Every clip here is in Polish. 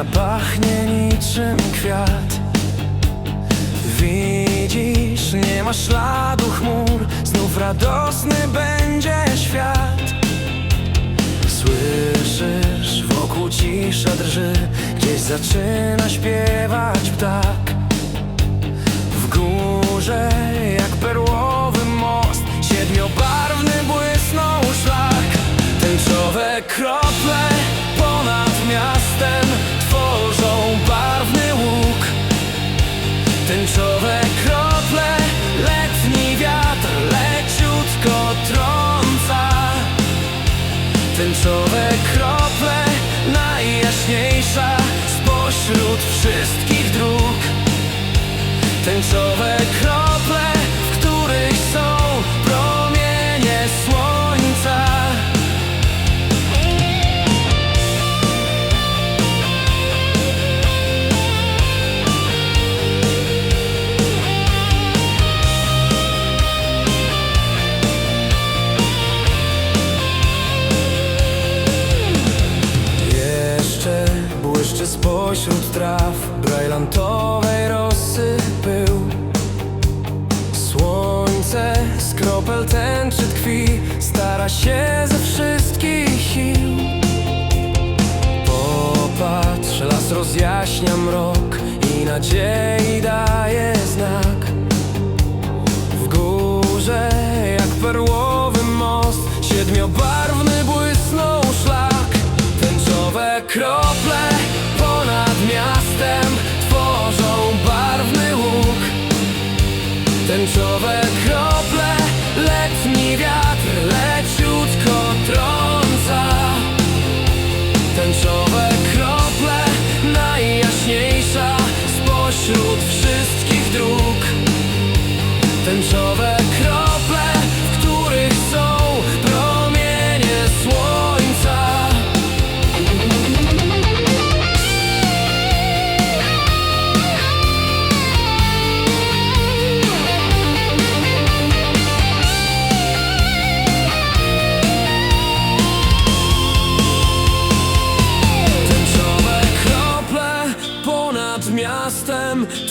Ziemia pachnie niczym kwiat. Widzisz, nie ma śladu chmur Znów radosny będzie świat. Słyszysz, wokół cisza drży Gdzieś zaczyna śpiewać ptak najjaśniejsza spośród wszystkich dróg. Tęczowe krople, błyszczy spośród traw. Brajlantowej rosy pył. Słońce z kropel tęczy tkwi Stara się ze wszystkich sił. Popatrz, las rozjaśnia mrok I nadziei daje znak. W górze jak perłowy most Siedmiobarwny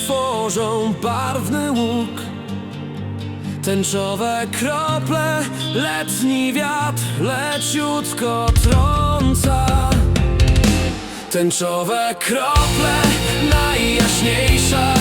tworzą barwny łuk. Tęczowe krople, letni wiatr leciutko trąca. Tęczowe krople, najjaśniejsza